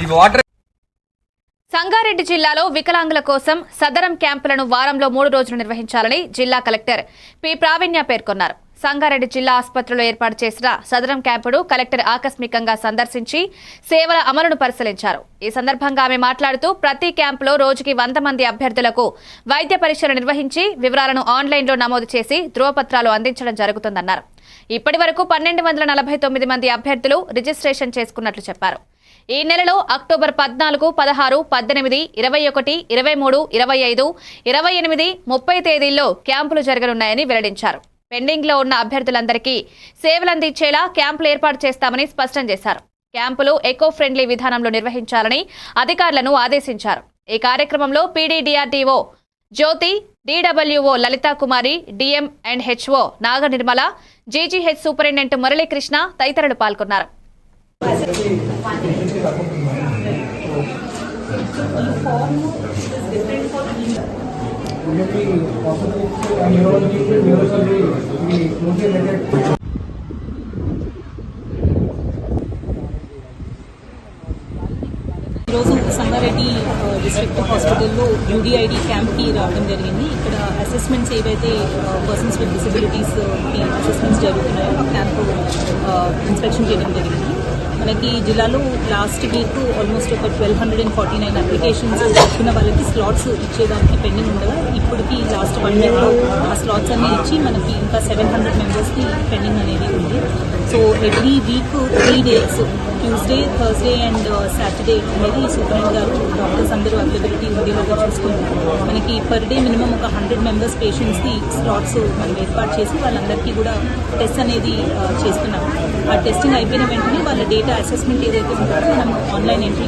ఈ వాటర్ సంగారెడ్డి జిల్లాలో వికలాంగుల కోసం సదరం క్యాంపులను వారంలో మూడు రోజులు నిర్వహించాలని జిల్లా కలెక్టర్ పి. ప్రావీణ్య పేర్కొన్నారు. సంగారెడ్డి జిల్లా ఆసుపత్రిలో ఏర్పాటు చేసిన సదరం క్యాంపును కలెక్టర్ ఆకస్మికంగా సందర్శించి సేవల అమలును పరిశీలించారు. ఈ సందర్భంగా ఆమె మాట్లాడుతూ ప్రతి క్యాంపులో రోజుకి వంద మంది అభ్యర్థులకు వైద్య పరీక్షలు నిర్వహించి వివరాలను ఆన్లైన్లో నమోదు చేసి ధృవపత్రాలు అందించడం జరుగుతుందన్నారు. ఇప్పటి వరకు పన్నెండు వందల నలభై తొమ్మిది మంది అభ్యర్థులు రిజిస్ట్రేషన్ చేసుకున్నట్లు చెప్పారు. ఈ నెలలో అక్టోబర్ పద్నాలుగు పదహారు పద్దెనిమిది ఇరవై ఒకటి ఇరవై మూడు ఇరవై ఐదు ఇరవై ఎనిమిది ముప్పై తేదీల్లో క్యాంపులు జరగనున్నాయని వెల్లడించారు. పెండింగ్లో ఉన్న అభ్యర్థులందరికీ సేవలందించేలా క్యాంపులు ఏర్పాటు చేస్తామని స్పష్టం చేశారు. క్యాంపులు ఎకో ఫ్రెండ్లీ విధానంలో నిర్వహించాలని అధికారులను ఆదేశించారు. ఈ కార్యక్రమంలో PD DRDO Jyothi DWO Lalitha Kumari DM and HO Naga Nirmala GGH superintendent Muralikrishna తదితరులు పాల్గొన్నారు. Immediately, orthopedics and neurology, neurosurgery, we closely related. ఈరోజు సంగారెడ్డి ఆ, డిస్ట్రిక్ట్ హాస్పిటల్లో యూడిఐడి క్యాంప్కి రావడం జరిగింది ఇక్కడ అసెస్మెంట్స్ ఏవైతే పర్సన్స్ విత్ డిసబిలిటీస్ కి అసెస్మెంట్స్ జరుగుతున్నాయో ఆ క్యాంప్ ఇన్స్పెక్షన్ చేయడం జరిగింది మనకి జిల్లాలో లాస్ట్ వీక్ ఆల్మోస్ట్ ఒక twelve hundred and forty nine applications వచ్చిన వాళ్ళకి స్లాట్స్ ఇచ్చేదానికి పెండింగ్ ఉండగా ఇప్పటికి లాస్ట్ వన్ వీక్లో ఆ స్లాట్స్ అన్ని ఇచ్చి మనకి ఇంకా సెవెన్ హండ్రెడ్ మెంబర్స్కి పెండింగ్ అనేది ఉంది. So every week three days Tuesday Thursday and Saturday అనేది సూపరింట్ గారు డాక్టర్స్ అందరూ అవైలబిలిటీ ఉండేలాగా చూసుకుని మనకి పర్ డే మినిమం ఒక హండ్రెడ్ మెంబర్స్ పేషెంట్స్కి స్లాట్స్ మనం ఏర్పాటు చేసి వాళ్ళందరికీ కూడా టెస్ట్ అనేది uh, చేస్తున్నాం. ఆ టెస్టింగ్ అయిపోయిన వెంటనే వాళ్ళ డేటా అసెస్మెంట్ ఏదైతే ఉంటుందో మనం ఆన్లైన్ ఎంట్రీ